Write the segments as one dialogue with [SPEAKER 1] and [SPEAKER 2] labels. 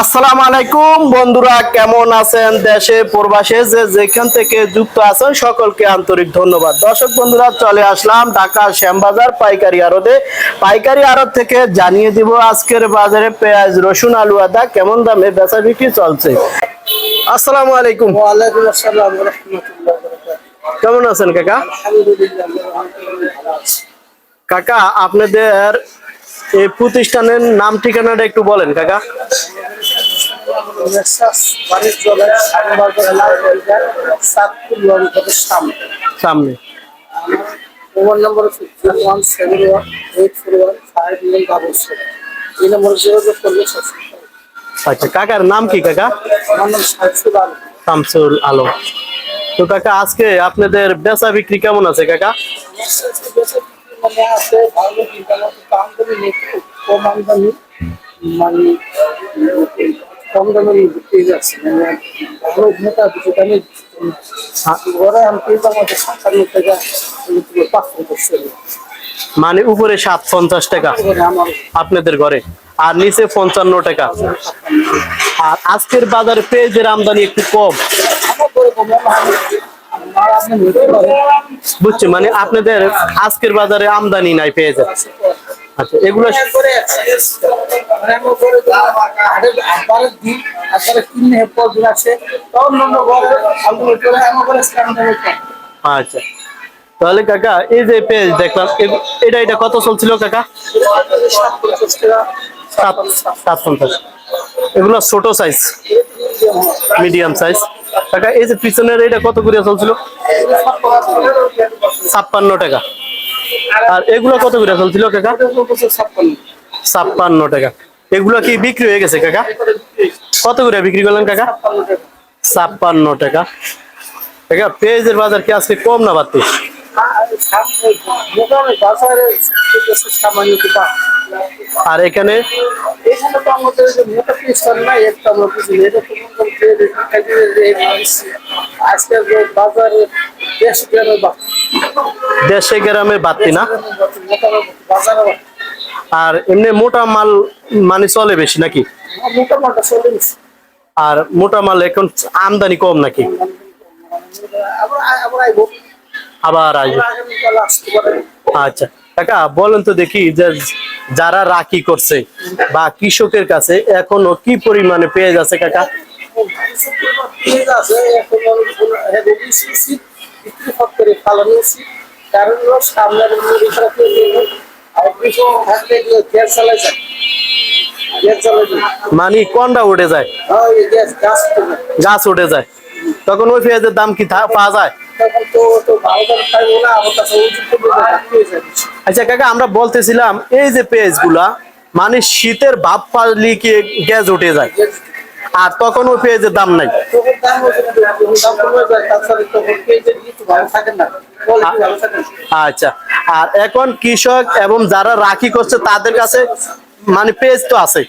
[SPEAKER 1] আসসালামু আলাইকুম বন্ধুরা কেমন আছেন দেশে প্রবাসে যে যেখান থেকে যুক্ত আছেন সকলকে আন্তরিক ধন্যবাদ। দর্শক বন্ধুরা চলে আসলাম ঢাকা শ্যামবাজার পাইকারি আড়তে। পাইকারি আড়ত থেকে জানিয়ে দিব আজকের বাজারে পেঁয়াজ রসুন আলু আদা কেমন দামে বেচা বিক্রি চলছে। আসসালামু আলাইকুম।
[SPEAKER 2] ওয়ালাইকুম আসসালাম
[SPEAKER 1] কেমন আছেন কাকা? কাকা আপনাদের এই প্রতিষ্ঠানের নাম ঠিকানাটা একটু বলেন কাকা।
[SPEAKER 2] সামনে। Mobile number one seven one eight four one five nine double seven এই নম্বরে যোগাযোগ করলে
[SPEAKER 1] আচ্ছা কাকার নাম কি কাকা?
[SPEAKER 2] আমার নাম শামসুল আলম।
[SPEAKER 1] শামসুল আলম। তো কাকা আজকে আপনাদের বেচা বিক্রি কেমন আছে কাকা?
[SPEAKER 2] মানে আছে ভালো কম আমদানি। মানে কম দামে বিক্রি যাচ্ছে মানে ভালো দুটো দামে ঘরে আমি পেয়ে আমাদের সাতান্ন টাকা পাঁচ পঞ্চাশ
[SPEAKER 1] মানে উপরে সাত পঞ্চাশ টাকা আপনাদের ঘরে আর নিচে পঞ্চান্ন টাকা। আর আজকের বাজারে পেঁয়াজের আমদানি একটু কম। বুঝছি মানে আপনাদের আজকের বাজারে আমদানি নাই পেঁয়াজের। আচ্ছা এগুলো
[SPEAKER 2] করে স্ক্যান দেবে
[SPEAKER 1] আচ্ছা। তাহলে কাকা এই যে পেঁয়াজ দেখলাম এটা এটা কত চলছিল কাকা? সাত পঞ্চাশ এগুলো ছোট সাইজ মিডিয়াম সাইজ কাকা এই যে পিছনের এটা কত করে চলছিল? ছাপ্পান্ন টাকা। আর এগুলো কত করে চলছিল, কাকা? ছাপ্পান্ন টাকা। এগুলো কি বিক্রি হয়ে গেছে, কাকা? কত করে বিক্রি করলেন, কাকা? ছাপ্পান্ন টাকা। কাকা, পেঁয়াজের বাজার কি আজকে কম না বাড়তি? আর এখানে?
[SPEAKER 2] এখানে তো আমাদের যে মোটা পিস্তল নাই একটা আমরা বুঝি এটা তো করি যে এই মানুষ আজকে যে বাজারে দেশ গ্রামে বা
[SPEAKER 1] দেশে গ্রামে বাড়তি না? আর এমনি মোটা মাল মানে চলে বেশি নাকি? আর মোটা মাল এখন আমদানি কম নাকি? আবার আচ্ছা কাকা, বলেন তো দেখি যে যারা রাখি করছে বা কৃষকের কাছে এখনও কি পরিমাণে পেঁয়াজ আছে, কাকা?
[SPEAKER 2] হ্যাঁ করে উচিত কারণ সামনের আর থাকলে গ্যাস চালাই যায়।
[SPEAKER 1] মানে কোনটা উঠে যায়?
[SPEAKER 2] হ্যাঁ গাছ
[SPEAKER 1] উঠে যায়। তখন ওই পেঁয়াজের দাম কি পাওয়া
[SPEAKER 2] হয়ে যায়।
[SPEAKER 1] আচ্ছা কাকা আমরা বলতেছিলাম এই যে পেঁয়াজগুলা মানে শীতের ভাব পালি কি গ্যাস উঠে যায়। আর তখন ওই পেঁয়াজের দাম নাই। আচ্ছা আর এখন কৃষক এবং যারা রাখি করছে তাদের কাছে মানে পেঁয়াজ তো আছে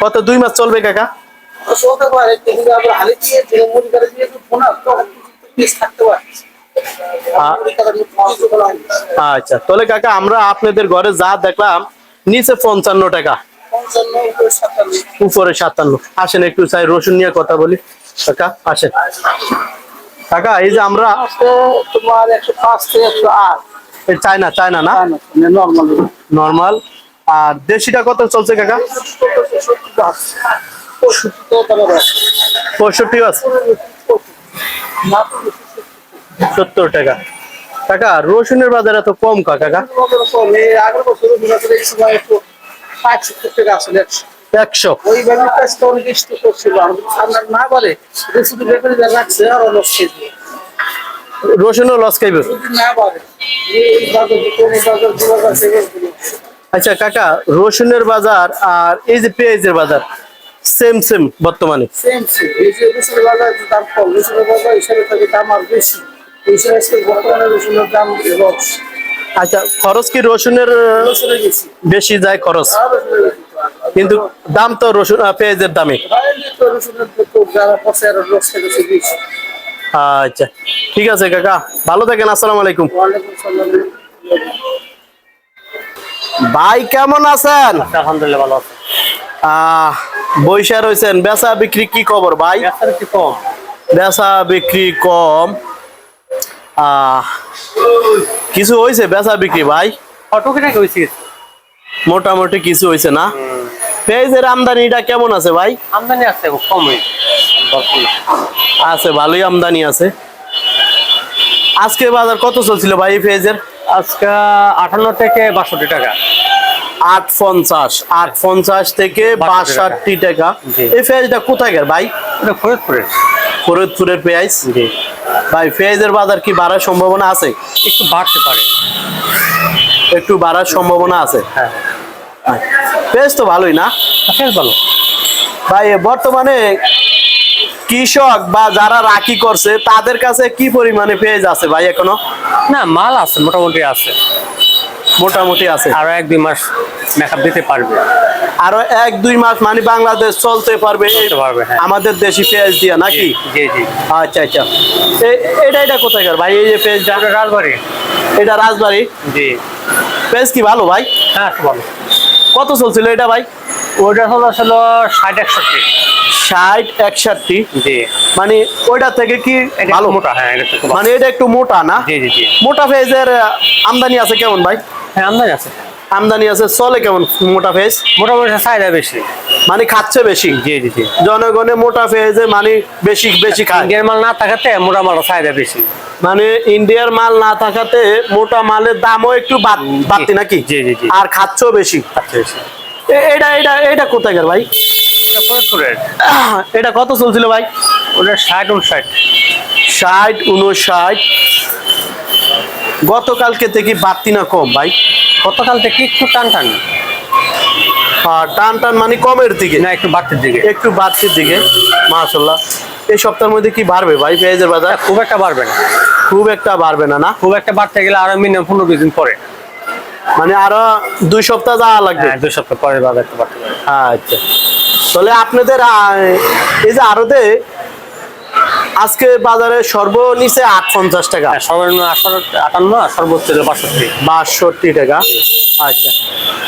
[SPEAKER 1] কত, দুই মাস চলবে কাকা। আচ্ছা তাহলে কাকা আমরা আপনাদের ঘরে যা দেখলাম, নিচে পঞ্চান্ন টাকা।
[SPEAKER 2] উপরে সাতান্ন।
[SPEAKER 1] আসেন একটু চাই রসুন নিয়ে কথা বলি। কাকা আসেন। কাকা এই যে আমরা
[SPEAKER 2] তোমার একশো পাঁচ থেকে একশো আট।
[SPEAKER 1] এই চায়না চায়না না?
[SPEAKER 2] নর্মাল
[SPEAKER 1] নর্মাল আর দেশিটা কত চলছে কাকা? পঁয়ষট্টি আছে। সত্তর টাকা। কাকা রসুনের বাজার এত কম কাকা?
[SPEAKER 2] আগের বছর এই সময় একটু পাঁচ সত্তর টাকা আসলে একশো।
[SPEAKER 1] একশো।
[SPEAKER 2] ওই ব্যাপারটা কাজটা অনেক করছিল। আমি না পারে শুধু ব্যাপারে যা রাখছে আর অনেক খেয়ে
[SPEAKER 1] রসুনও লস খাইবে।
[SPEAKER 2] না পারে এই বাজার কোন বাজার দু হাজার
[SPEAKER 1] আচ্ছা কাকা রসুনের বাজার আর এই যে পেঁয়াজের বাজার সেম সেম বর্তমানে?
[SPEAKER 2] সেম রসুনের বাজার দাম কম রসুনের বাজার হিসাবে থাকে দাম আর বেশি। এই হিসাবে বর্তমানে রসুনের দাম লস
[SPEAKER 1] আচ্ছা খরচ কি রসুনের
[SPEAKER 2] বেশি
[SPEAKER 1] যায় খরচ? কিন্তু দাম তো রসুন পেঁয়াজের দামে। আচ্ছা ঠিক আছে কাকা ভালো থাকেন আসসালামু আলাইকুম। ভাই কেমন আছেন?
[SPEAKER 3] আলহামদুলিল্লাহ ভালো
[SPEAKER 1] আহ বৈশা রয়েছেন বেচা বিক্রি কি খবর ভাই?
[SPEAKER 3] কম?
[SPEAKER 1] বেচা বিক্রি কম। আহ কিছু হয়েছে বেচা বিক্রি ভাই?
[SPEAKER 3] টুকিটাকি হয়েছে
[SPEAKER 1] মোটামুটি কিছু হয়েছে না? পেঁয়াজের আমদানিটা কেমন আছে ভাই?
[SPEAKER 3] আমদানি আছে কম।
[SPEAKER 1] আছে ভালোই আমদানি আছে। আজকে বাজার কত চলছিল ভাই এই পেঁয়াজের?
[SPEAKER 3] আজকে আটান্ন থেকে বাষট্টি টাকা।
[SPEAKER 1] আট পঞ্চাশ আট পঞ্চাশ থেকে বাষট্টি টাকা। এই পেঁয়াজটা কোথায় গেল ভাই?
[SPEAKER 3] এটা ফরিদপুরের।
[SPEAKER 1] ফরিদপুরের পেঁয়াজ। ভাই পেঁয়াজের বাজার কি বাড়ার সম্ভাবনা আছে?
[SPEAKER 3] একটু বাড়তে পারে।
[SPEAKER 1] একটু বাড়ার সম্ভাবনা আছে?
[SPEAKER 3] হ্যাঁ।
[SPEAKER 1] পেঁয়াজ তো ভালোই না?
[SPEAKER 3] বেশ ভালো।
[SPEAKER 1] ভাই বর্তমানে কৃষক বা যারা রাখি করছে তাদের কাছে কি পরিমাণে পেঁয়াজ আছে ভাই এখনও?
[SPEAKER 3] না মাল আছে মোটামুটি আছে।
[SPEAKER 1] মোটামুটি আছে।
[SPEAKER 3] আরও এক দুই মাস মেকআপ দিতে পারবে।
[SPEAKER 1] আরও এক দুই মাস মানে বাংলাদেশ চলতে পারবে
[SPEAKER 3] হ্যাঁ।
[SPEAKER 1] আমাদের দেশি পেঁয়াজ দিয়া নাকি?
[SPEAKER 3] জি জি।
[SPEAKER 1] আচ্ছা আচ্ছা। এটা এটা কোথাকার ভাই? এই যে পেঁয়াজটা।
[SPEAKER 3] রাজবাড়ি।
[SPEAKER 1] এটা রাজবাড়ি?
[SPEAKER 3] জি।
[SPEAKER 1] পেঁয়াজ কি ভালো ভাই?
[SPEAKER 3] হ্যাঁ ভালো।
[SPEAKER 1] কত চলছিল এটা ভাই?
[SPEAKER 3] ওইটা হলো ছিল ষাট একষট্টি।
[SPEAKER 1] ষাট একষট্টি?
[SPEAKER 3] জি।
[SPEAKER 1] মানে ওইটা থেকে কি ভালো?
[SPEAKER 3] মোটা হ্যাঁ
[SPEAKER 1] মানে এটা একটু মোটা না?
[SPEAKER 3] জি জি জি।
[SPEAKER 1] মোটা পেঁয়াজের আমদানি আছে কেমন ভাই?
[SPEAKER 3] হ্যাঁ আমদানি আছে।
[SPEAKER 1] আমদানি আছে চলে কেমন মোটা পেঁয়াজ
[SPEAKER 3] মোটামুটি চাহিদা বেশি।
[SPEAKER 1] মানে খাচ্ছে বেশি?
[SPEAKER 3] জি জি জি।
[SPEAKER 1] জনগণে মোটা পেঁয়াজে মানে বেশি বেশি খায়।
[SPEAKER 3] ইন্ডিয়ান মাল না থাকাতে মোটা মাল চাহিদা বেশি।
[SPEAKER 1] মানে ইন্ডিয়ার মাল না থাকাতে মোটা মালের দামও একটু বাদ- বাড়তি নাকি?
[SPEAKER 3] জি, জি, জি।
[SPEAKER 1] আর খাচ্ছেও বেশি।
[SPEAKER 3] আচ্ছা বেশি।
[SPEAKER 1] এটা এটা এটা কোথায় ভাই?
[SPEAKER 3] এটা ফরিদপুরের
[SPEAKER 1] এটা কত চলছিল ভাই?
[SPEAKER 3] ওটা ষাট উনষাট
[SPEAKER 1] ষাট উনষাট গতকালকে থেকে বাড়তি না কম ভাই?
[SPEAKER 3] গতকাল থেকে একটু টান টান।
[SPEAKER 1] আর টান টান মানে কমের দিকে।
[SPEAKER 3] না একটু বাড়তির দিকে।
[SPEAKER 1] একটু বাড়তির দিকে মাশাল্লাহ এই সপ্তাহের মধ্যে কি বাড়বে ভাই পেঁয়াজের বাজার?
[SPEAKER 3] খুব একটা বাড়বে না।
[SPEAKER 1] খুব একটা বাড়বে না না?
[SPEAKER 3] খুব একটা বাড়তে গেলে আরও মিনিমাম পনেরো বিশ দিন পরে।
[SPEAKER 1] মানে আরও দুই সপ্তাহ যাওয়া লাগবে।
[SPEAKER 3] হ্যাঁ দুই সপ্তাহ পরে বাজার একটু বাড়তে পারে।
[SPEAKER 1] আচ্ছা। তাহলে আপনাদের এই যে আরতে আজকে বাজারে সর্বনিচে আট পঞ্চাশ টাকা।
[SPEAKER 3] হ্যাঁ সর্বনিম্ন আটান্ন আর সর্বোচ্চ বাষট্টি।
[SPEAKER 1] বাষট্টি টাকা? আচ্ছা।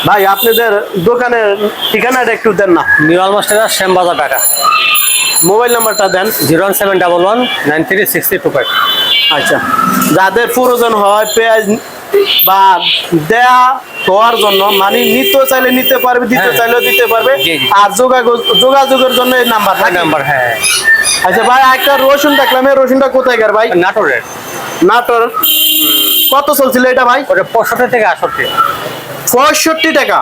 [SPEAKER 1] ভাই আপনাদের দোকানের ঠিকানাটা একটু দেন না।
[SPEAKER 3] নিউ আলমাস্টার শ্যামবাজার টাকা
[SPEAKER 1] মোবাইল নাম্বারটা দেন।
[SPEAKER 3] Zero one seven double one nine three sixty three two five.
[SPEAKER 1] আচ্ছা। যাদের প্রয়োজন হয় পেঁয়াজ বা দেয়া হওয়ার জন্য মানে নিতে চাইলে নিতে পারবে দিতে
[SPEAKER 3] হ্যাঁ।
[SPEAKER 1] চাইলেও দিতে পারবে। আর যোগাযোগ যোগাযোগের জন্য এই নাম্বার
[SPEAKER 3] নাম্বার হ্যাঁ।
[SPEAKER 1] আচ্ছা ভাই একটা রসুন দেখলাম এই রসুনটা কোথায় গেল ভাই?
[SPEAKER 3] নাটোরের।
[SPEAKER 1] নাটোর। কত চলছিল এটা ভাই?
[SPEAKER 3] ওটা পঁয়ষট্টি থেকে আটষট্টি।
[SPEAKER 1] পঁয়ষট্টি টাকা?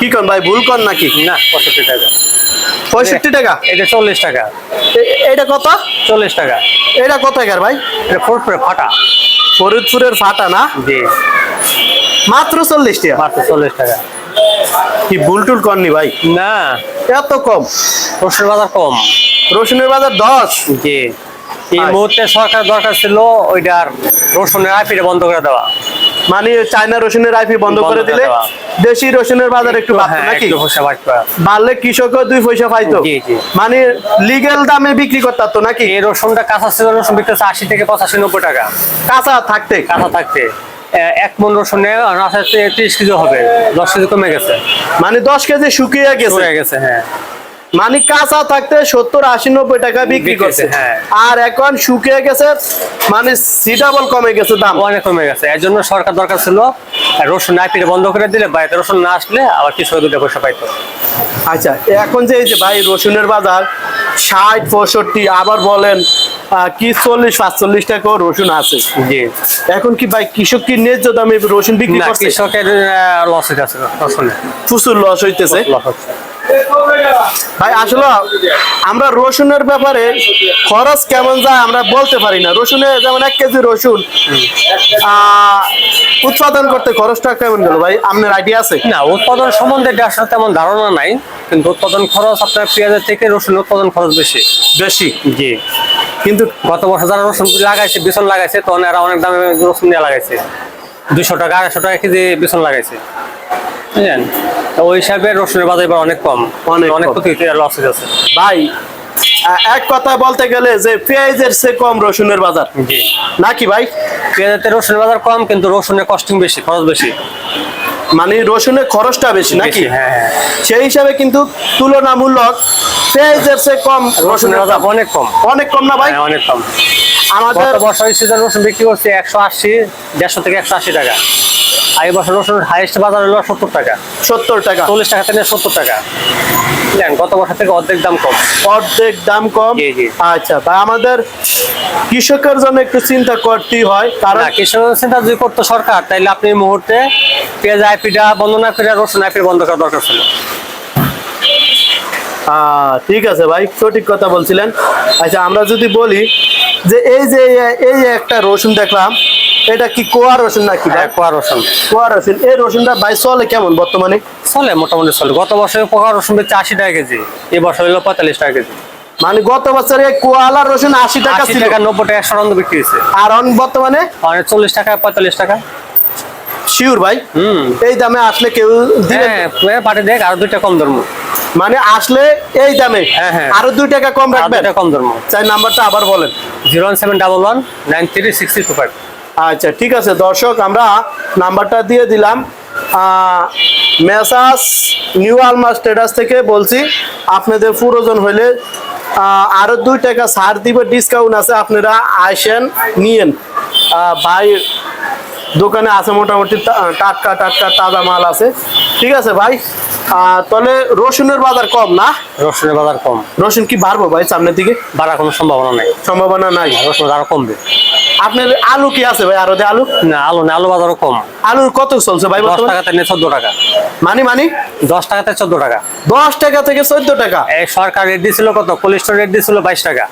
[SPEAKER 1] কি কন ভাই ভুল কর নাকি?
[SPEAKER 3] না পঁয়ষট্টি টাকা।
[SPEAKER 1] পঁয়ষট্টি টাকা?
[SPEAKER 3] এটা চল্লিশ টাকা।
[SPEAKER 1] এটা কত?
[SPEAKER 3] চল্লিশ টাকা।
[SPEAKER 1] এটা কোথায় গেল ভাই?
[SPEAKER 3] এটা ফোরপুরে ফাটা।
[SPEAKER 1] ফরিদপুরের ফাটা না?
[SPEAKER 3] জি।
[SPEAKER 1] মাত্র চল্লিশ টাকা।
[SPEAKER 3] মাত্র চল্লিশ টাকা।
[SPEAKER 1] কি বুলটুল করনি ভাই?
[SPEAKER 3] না।
[SPEAKER 1] এত কম।
[SPEAKER 3] রসুনের বাজার কম।
[SPEAKER 1] রসুনের বাজার দশ?
[SPEAKER 3] জি। এই
[SPEAKER 1] আচ্ছা।
[SPEAKER 3] মুহূর্তে সরকার দরকার ছিল ওইটার রসুনের আইপিটা বন্ধ করে দেওয়া।
[SPEAKER 1] মানে চায়না রসুনের আইপি বন্ধ করে দিলে দেশি রসুনের বাজার একটু বাড়তো
[SPEAKER 3] হ্যাঁ
[SPEAKER 1] নাকি। বাড়লে কৃষকও দুই পয়সা পাইতো। মানে লিগেল দামে বিক্রি করতে পারতো নাকি?
[SPEAKER 3] এই রসুনটা কাঁচা ছিল রসুন বিক্রি আশি থেকে পঁচাশি নব্বই টাকা।
[SPEAKER 1] কাঁচা থাকতে।
[SPEAKER 3] কাঁচা থাকতে। এক মন রসুনে ত্রিশ কেজি হবে দশ কেজি কমে গেছে।
[SPEAKER 1] মানে দশ কেজি শুকিয়ে গেছে।
[SPEAKER 3] গেছে হ্যাঁ।
[SPEAKER 1] মানে কাঁচা থাকতে সত্তর আশি নব্বই টাকা বিক্রি করছে।
[SPEAKER 3] হ্যাঁ।
[SPEAKER 1] আর এখন শুকিয়ে গেছে মানে সিডাবল কমে গেছে দাম।
[SPEAKER 3] অনেক কমে গেছে। এর জন্য সরকার দরকার ছিল রসুন আইপিটা বন্ধ করে দিলে বাড়িতে রসুন না আসলে আবার কৃষক দুটো পয়সা পাইতো।
[SPEAKER 1] আচ্ছা এখন যে এই যে ভাই রসুনের বাজার ষাট পঁয়ষট্টি আবার বলেন কি চল্লিশ পাঁচচল্লিশ টাকাও রসুন আছে।
[SPEAKER 3] জি।
[SPEAKER 1] এখন কি ভাই কৃষক কি ন্যায্য দামে রসুন বিক্রি
[SPEAKER 3] না
[SPEAKER 1] করছে?
[SPEAKER 3] কৃষকের লস রসুনে
[SPEAKER 1] প্রচুর লস হইতেছে।
[SPEAKER 3] লস হচ্ছে।
[SPEAKER 1] ভাই আসলে আমরা রসুনের ব্যাপারে খরচ কেমন যায় আমরা বলতে পারি না। রসুনে যেমন এক কেজি রসুন উৎপাদন করতে খরচটা কেমন গেল? ভাই আপনার আইডিয়া আছে?
[SPEAKER 3] না উৎপাদন সম্বন্ধে আসলে তেমন ধারণা নাই কিন্তু উৎপাদন খরচ আপনার পেঁয়াজের থেকে রসুন উৎপাদন খরচ বেশি।
[SPEAKER 1] বেশি?
[SPEAKER 3] জি।
[SPEAKER 1] কিন্তু
[SPEAKER 3] গত বছর যারা রসুন লাগাইছে বিছন লাগাইছে তখন এরা অনেক দামে রসুন নিয়ে লাগাইছে। দুশো টাকা আড়াইশো টাকা কেজি বিছন লাগাইছে। বুঝলেন? ওই হিসাবে রসুনের বাজার এবার অনেক কম।
[SPEAKER 1] অনেক
[SPEAKER 3] অনেক লস হয়ে যাচ্ছে।
[SPEAKER 1] ভাই এক কথা বলতে গেলে যে পেঁয়াজের সে কম রসুনের বাজার। নাকি ভাই?
[SPEAKER 3] পেঁয়াজের রসুনের বাজার কম কিন্তু রসুনের কস্টিং বেশি খরচ বেশি।
[SPEAKER 1] মানে রসুনের খরচটা বেশি নাকি?
[SPEAKER 3] হ্যাঁ হ্যাঁ।
[SPEAKER 1] সেই হিসাবে কিন্তু তুলনামূলক পেঁয়াজের চেয়ে কম।
[SPEAKER 3] রসুনের
[SPEAKER 1] দাম
[SPEAKER 3] অনেক কম।
[SPEAKER 1] অনেক কম না ভাই?
[SPEAKER 3] হ্যাঁ অনেক কম।
[SPEAKER 1] আমাদের
[SPEAKER 3] বছর সিজন রসুন বিক্রি করছে একশো আশি দেড়শো থেকে একশো আশি টাকা। আর এই বছর রসুন হাইয়েস্ট বাজার হলো সত্তর টাকা।
[SPEAKER 1] সত্তর টাকা।
[SPEAKER 3] চল্লিশ টাকা থেকে সত্তর টাকা। বুঝলেন গত বছর থেকে অর্ধেক দাম কম।
[SPEAKER 1] অর্ধেক দাম কম। আচ্ছা তাই আমাদের কৃষকের জন্য একটু চিন্তা করতেই হয় কারণ
[SPEAKER 3] না কৃষক চিন্তা যদি করতো সরকার তাইলে আপনি এই মুহূর্তে পেঁয়াজ আইপিটা বন্ধ না করে রসুন আইপি বন্ধ করা দরকার ছিল।
[SPEAKER 1] ঠিক আছে ভাই সঠিক কথা বলছিলেন। আচ্ছা আমরা যদি বলি যে এই যে এই একটা রসুন দেখলাম এটা কি কোয়া রসুন নাকি ভাই?
[SPEAKER 3] হ্যাঁ, কোয়া রসুন।
[SPEAKER 1] কোয়া রসুন। এই রসুনটা ভাই চলে কেমন বর্তমানে?
[SPEAKER 3] চলে মোটামুটি চলে। গত বছর পোকা রসুন বেচে আশি টাকা কেজি এই বছর হলো পঁয়তাল্লিশ টাকা কেজি।
[SPEAKER 1] মানে গত বছরে কোয়ালা রসুন আশি টাকা
[SPEAKER 3] আশি
[SPEAKER 1] ছিল।
[SPEAKER 3] টাকা নব্বই টাকা একশো রন্দ বিক্রি হয়েছে।
[SPEAKER 1] আর অন বর্তমানে?
[SPEAKER 3] চল্লিশ টাকা পঁয়তাল্লিশ টাকা।
[SPEAKER 1] শিওর ভাই।
[SPEAKER 3] হুম।
[SPEAKER 1] এই দামে আসলে কেউ
[SPEAKER 3] হ্যাঁ পাঠিয়ে দেখ আর দুইটা কম ধর্ম
[SPEAKER 1] মানে আসলে এই দামে
[SPEAKER 3] হ্যাঁ, হ্যাঁ।
[SPEAKER 1] আরও দুই টাকা কম রাখবেন?
[SPEAKER 3] কম ধর্ম
[SPEAKER 1] চাই নাম্বারটা আবার বলেন।
[SPEAKER 3] Zero one seven double one nine three six two five.
[SPEAKER 1] আচ্ছা ঠিক আছে। দর্শক আমরা নাম্বারটা দিয়ে দিলাম। মেসাস নিউ আলমা স্টেটাস থেকে বলছি আপনাদের প্রয়োজন হলে আহ, আরও দুই টাকা ছাড় দিবে ডিসকাউন্ট আছে আপনারা আসেন নিয়েন। ভাই দোকানে আছে মোটামুটি টাটকা টাটকা তাজা মাল আছে। ঠিক আছে ভাই? তাহলে রসুনের বাজার কম না?
[SPEAKER 3] রসুনের বাজার কম।
[SPEAKER 1] রসুন কি বাড়বো ভাই সামনের দিকে?
[SPEAKER 3] বাড়ার কোনো সম্ভাবনা নেই।
[SPEAKER 1] সম্ভাবনা নাই?
[SPEAKER 3] রসুন আরও কমবে।
[SPEAKER 1] আপনার আলু কি আছে ভাই? আরও আলু।
[SPEAKER 3] না আলু না আলু বাজারও কম।
[SPEAKER 1] আলুর কত চলছে ভাই
[SPEAKER 3] দশ টাকাতে নিয়ে চোদ্দ টাকা।
[SPEAKER 1] মানি মানি?
[SPEAKER 3] দশ টাকাতে চোদ্দ টাকা।
[SPEAKER 1] দশ টাকা থেকে চোদ্দ টাকা।
[SPEAKER 3] সরকার রেট দিয়েছিল কত? কোলেস্টোর রেট দিয়েছিল বাইশ টাকা।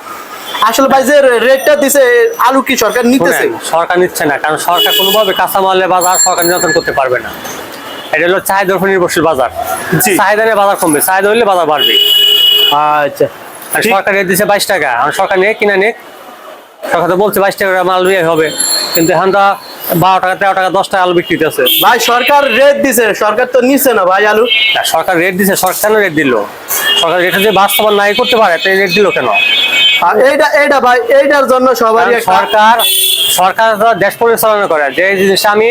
[SPEAKER 1] আসলে ভাই যে রেটটা দিছে আলু কি সরকার নিতেছে?
[SPEAKER 3] সরকার নিচ্ছে না কারণ সরকার কোনোভাবে কাঁচামালের বাজার সরকার নিয়ন্ত্রণ করতে পারবে না। এটা হলো চাহিদার উপর নির্ভরশীল বাজার।
[SPEAKER 1] জি।
[SPEAKER 3] চাহিদা নিয়ে বাজার কমবে চাহিদা হইলে বাজার বাড়বে।
[SPEAKER 1] আচ্ছা।
[SPEAKER 3] সরকার রেট দিচ্ছে বাইশ টাকা আর সরকার নিয়ে কিনে নিক সরকার তো বলছে বাইশ টাকা মাল বিয়ে হবে কিন্তু এখন তো বারো টাকা তেরো টাকা দশ টাকা আলু বিক্রি আছে
[SPEAKER 1] ভাই সরকার রেট দিছে সরকার তো নিচ্ছে না ভাই আলু।
[SPEAKER 3] সরকার রেট দিছে সরকার কেন রেট দিল? সরকার রেটে যে বাস্তবায়ন নাই করতে পারে তাই রেট দিল কেন?
[SPEAKER 1] এইটা এইটা ভাই এইটার জন্য সবারই
[SPEAKER 3] সরকার সরকার দেশ পরিচালনা করে। যে জিনিসটা আমি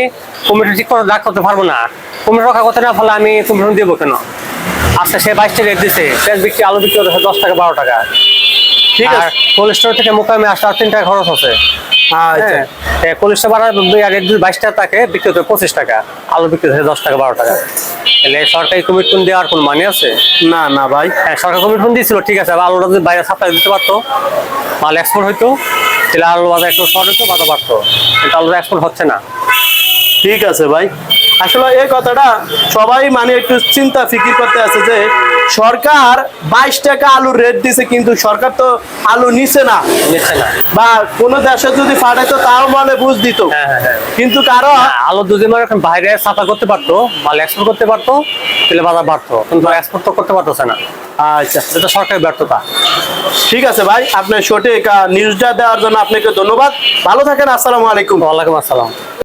[SPEAKER 3] কমিটি ঠিক করে রাখ করতে পারব না। কমিটি রক্ষা করতে না ফলে আমি কমিশন দেবো কেন? আচ্ছা সে বাইশটা রেট দিচ্ছে তেল বিক্রি আলু বিক্রি দশ টাকা বারো টাকা।
[SPEAKER 1] ঠিক আছে।
[SPEAKER 3] কোল্ড স্টোর থেকে মোকামে আসলে আর তিন টাকা খরচ আছে।
[SPEAKER 1] আচ্ছা
[SPEAKER 3] হ্যাঁ। বাড়া রেট যদি বাইশ টাকা থাকে বিক্রি হতে পঁচিশ টাকা। আলু বিক্রি দশ টাকা বারো টাকা। তাহলে সরকারি কমিটমেন্ট দেওয়ার কোনো মানে আছে?
[SPEAKER 1] না না ভাই।
[SPEAKER 3] হ্যাঁ সরকার কমিটমেন্ট দিয়েছিল ঠিক আছে আলুটা যদি বাইরে সাপ্লাই দিতে পারতো মাল এক্সপোর্ট হইতো তাহলে আলু বাজার একটু শর্ট হইতো পারতো কিন্তু আলুটা এক্সপোর্ট হচ্ছে না।
[SPEAKER 1] ঠিক আছে ভাই। আসলে এই কথাটা সবাই মানে একটু চিন্তা ফিকির করতে আছে যে সরকার বাইশ টাকা আলুর রেট দিছে কিন্তু সরকার তো আলু নিছে না। বা কোনো দেশে যদি পাঠাইতো তাও মানে বুঝ দিত।
[SPEAKER 3] হ্যাঁ হ্যাঁ হ্যাঁ।
[SPEAKER 1] কিন্তু
[SPEAKER 3] কারও আলু যদি মানে এখন বাইরে সাপ্লাই করতে পারতো মাল এক্সপোর্ট করতে পারতো তাহলে বাজার বাড়তো কিন্তু এক্সপোর্ট তো করতে পারতেছে না।
[SPEAKER 1] আচ্ছা।
[SPEAKER 3] এটা সরকারের ব্যর্থতা।
[SPEAKER 1] ঠিক আছে ভাই আপনার সঠিক নিউজটা দেওয়ার জন্য আপনাকে ধন্যবাদ। ভালো থাকেন আসসালামু আলাইকুম।
[SPEAKER 3] ওয়ালাইকুম আসসালাম।